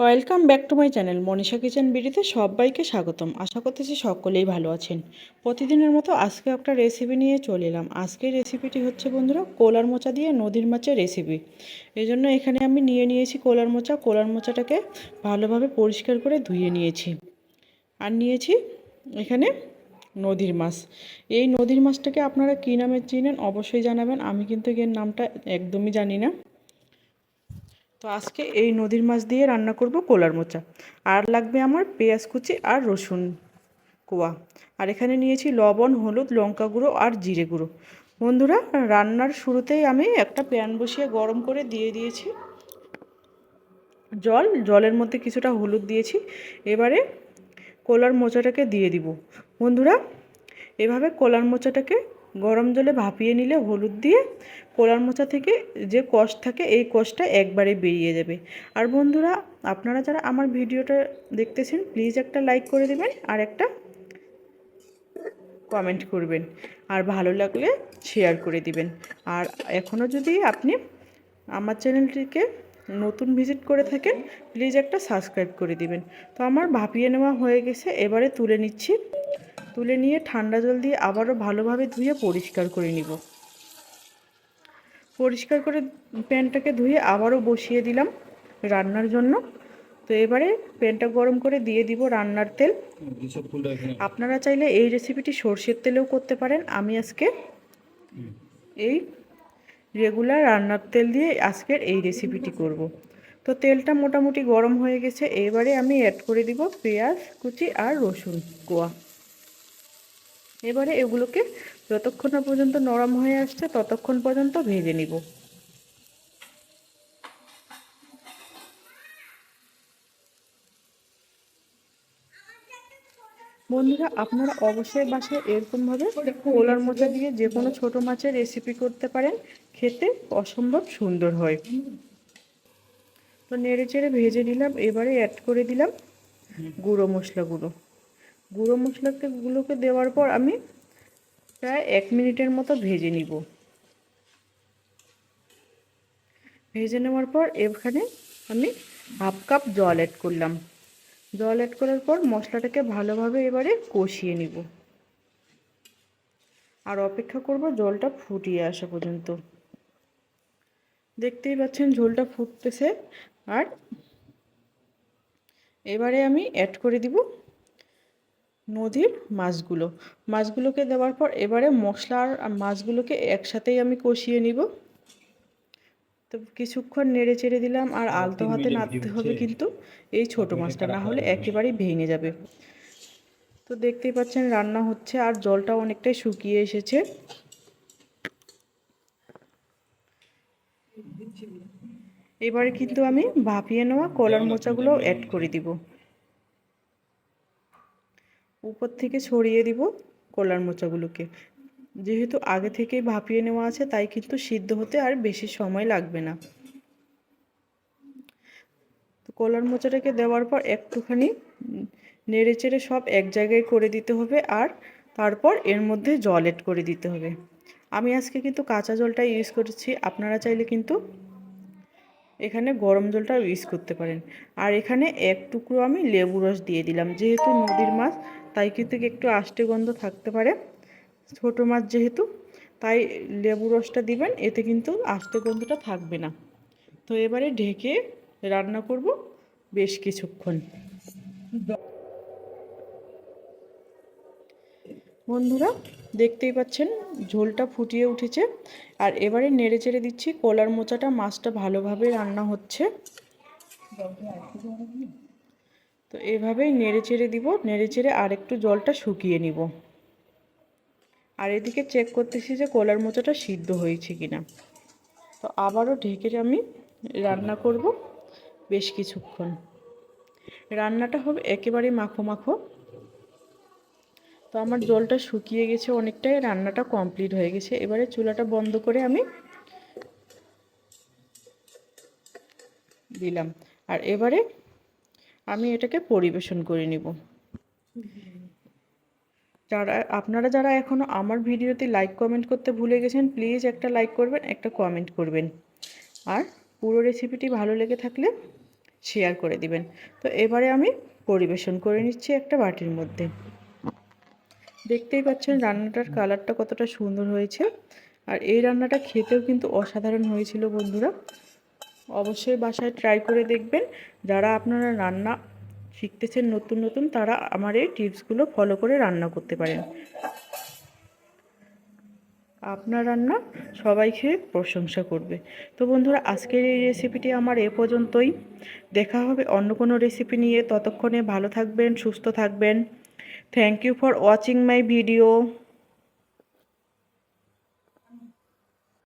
Welcome back to my channel. Manisha kitchen বিডিতে সবাইকে স্বাগতম। আশা করতেছি সকলেই ভালো আছেন। প্রতিদিনের মতো আজকে একটা রেসিপি নিয়ে চলে এলাম। আজকের রেসিপিটি হচ্ছে বন্ধুরা কোলার মোচা দিয়ে নদীর মাছের রেসিপি এই জন্য এখানে আমি নিয়ে নিয়েছি কোলার মোচা। কোলার মোচাটাকে ভালোভাবে পরিষ্কার করে ধুয়ে নিয়েছি। আর নিয়েছি এখানে নদীর মাছ। এই নদীর মাছটাকে আপনারা কী নামে চিনেন অবশ্যই জানাবেন। আমি কিন্তু এর নামটা একদমই জানি না। তো আজকে এই নদীর মাছ দিয়ে রান্না করব কোলার মোচা। আর লাগবে আমার পেঁয়াজ কুচি আর রসুন কোয়া। আর এখানে নিয়েছি লবণ, হলুদ, লঙ্কা গুঁড়ো আর জিরে গুঁড়ো। বন্ধুরা, রান্নার শুরুতেই আমি একটা প্যান বসিয়ে গরম করে দিয়ে দিয়েছি। জল, জলের মধ্যে কিছুটা হলুদ দিয়েছি। এবারে কোলার মোচাটাকে দিয়ে দিব। বন্ধুরা, এভাবে কোলার মোচাটাকে গরম জলে ভাপিয়ে নিলে হলুদ দিয়ে কোলার মোচা থেকে যে কষ থাকে, এই কষটা একবারে বেরিয়ে যাবে। আর বন্ধুরা, আপনারা যারা আমার ভিডিওটা দেখতেছেন প্লিজ একটা লাইক করে দেবেন আর একটা কমেন্ট করবেন। আর ভালো লাগলে শেয়ার করে দিবেন। আর এখনও যদি আপনি আমার চ্যানেলটিকে নতুন ভিজিট করে থাকেন প্লিজ একটা সাবস্ক্রাইব করে দিবেন। তো আমার ভাপিয়ে নেওয়া হয়ে গেছে, এবারে তুলে নিচ্ছি তুলে নিয়ে ঠান্ডা জল দিয়ে আবারও ভালোভাবে ধুয়ে পরিষ্কার করে নিব। পরিষ্কার করে প্যানটাকে ধুয়ে আবারও বসিয়ে দিলাম রান্নার জন্য। তো এবারে প্যানটা গরম করে দিয়ে দিব রান্নার তেল। আপনারা চাইলে এই রেসিপিটি সর্ষের তেলেও করতে পারেন। আমি আজকে এই রেগুলার রান্নার তেল দিয়ে আজকের এই রেসিপিটি করব। তো তেলটা মোটামুটি গরম হয়ে গেছে। এবারে আমি অ্যাড করে দিব পেঁয়াজ, কুচি আর রসুন কোয়া। এবারে এগুলোকে যতক্ষণ না পর্যন্ত নরম হয়ে আসছে, ততক্ষণ পর্যন্ত ভেজে নিব। বন্ধুরা, আপনারা অবশ্যই বাসায় এরকমভাবে কোলার মোচা দিয়ে যে কোনো ছোটো মাছের রেসিপি করতে পারেন। খেতে অসম্ভব সুন্দর হয়। তো নেড়ে চেড়ে ভেজে নিলাম, এবারে অ্যাড করে দিলাম গুঁড়ো মশলা গুঁড়ো গুঁড়ো মশলাকে গুলোকে দেওয়ার পর আমি প্রায় এক মিনিটের মতো ভেজে নিব। ভেজে নেওয়ার পর এখানে আমি হাফ কাপ জল অ্যাড করলাম। জল অ্যাড করার পর মশলাটাকে ভালোভাবে এবারে কষিয়ে নিব। আর অপেক্ষা করব জলটা ফুটিয়ে আসা পর্যন্ত। দেখতেই পাচ্ছেন ঝোলটা ফুটতেছে। আর এবারে আমি অ্যাড করে দিব নদীর মাছগুলো। মাছগুলোকে দেওয়ার পর এবারে মশলা আর মাছগুলোকে একসাথেই আমি কষিয়ে নিব। তো কিছুক্ষণ নেড়ে চেড়ে দিলাম আর আলতো হাতে নাড়তে হবে কিন্তু এই ছোট মাছটা না হলে একেবারেই ভেঙে যাবে। তো দেখতেই পাচ্ছেন রান্না হচ্ছে আর জলটা অনেকটাই শুকিয়ে এসেছে। এবারে কিন্তু আমি ভাপিয়ে নেওয়া কলার মোচাগুলো অ্যাড করে দিব। উপর থেকে ছড়িয়ে দিব কলার মোচাগুলোকে। যেহেতু আগে থেকেই ভাপিয়ে নেওয়া আছে, তাই কিন্তু সিদ্ধ হতে আর বেশি সময় লাগবে না। তো কলার মোচাটাকে দেওয়ার পর একটুখানি নেড়ে চেড়ে সব এক জায়গায় করে দিতে হবে আর তারপর এর মধ্যে জল এড করে দিতে হবে। আমি আজকে কিন্তু কাঁচা জলটা ইউজ করেছি, আপনারা চাইলে কিন্তু এখানে গরম জলটা ইউজ করতে পারেন। আর এখানে এক টুকরো আমি লেবু রস দিয়ে দিলাম, যেহেতু নদীর মাছ তাই কিন্তু একটু আষ্টে গন্ধ থাকতে পারে। ছোটো মাছ যেহেতু, তাই লেবু রসটা দিবেন, এতে কিন্তু আস্তে গন্ধটা থাকবে না। তো এবারে ঢেকে রান্না করব বেশ কিছুক্ষণ। বন্ধুরা, দেখতেই পাচ্ছেন, ঝোলটা ফুটিয়ে উঠেছে। আর এবারে নেড়ে চেড়ে দিচ্ছি, কলার মোচাটা মাছটা ভালোভাবে রান্না হচ্ছে। তো এভাবেই নেড়ে চেড়ে দিব, নেড়ে চেড়ে আর একটু জলটা শুকিয়ে নিব। আর এদিকে চেক করতেছি যে কলার মোচাটা সিদ্ধ হয়েছে কিনা। তো আবারও ঢেকে আমি রান্না করব বেশ কিছুক্ষণ। রান্নাটা হবে একেবারে মাখো মাখো। তো আমার জলটা শুকিয়ে গেছে, অনেকটাই রান্নাটা কমপ্লিট হয়ে গেছে। এবারে চুলাটা বন্ধ করে আমি দিলাম। আর এবারে আমি এটাকে পরিবেশন করে নিব। যারা, আপনারা যারা এখনও আমার ভিডিওতে লাইক কমেন্ট করতে ভুলে গেছেন প্লিজ একটা লাইক করবেন, একটা কমেন্ট করবেন। আর পুরো রেসিপিটি ভালো লেগে থাকলে শেয়ার করে দিবেন। তো এবারে আমি পরিবেশন করে নিচ্ছি একটা বাটির মধ্যে। দেখতেই পাচ্ছেন রান্নাটার কালারটা কতটা সুন্দর হয়েছে। আর এই রান্নাটা খেতেও কিন্তু অসাধারণ হয়েছিল বন্ধুরা। অবশ্যই বাসায় ট্রাই করে দেখবেন। যারা আপনারা রান্না শিখতেছেন নতুন নতুন, তারা আমার এই টিপসগুলো ফলো করে রান্না করতে পারেন। আপনার রান্না সবাই খেয়ে প্রশংসা করবে। তো বন্ধুরা, আজকের এই রেসিপিটি আমার এ পর্যন্তই। দেখা হবে অন্য কোনো রেসিপি নিয়ে। ততক্ষণে ভালো থাকবেন, সুস্থ থাকবেন। Thank you for watching my video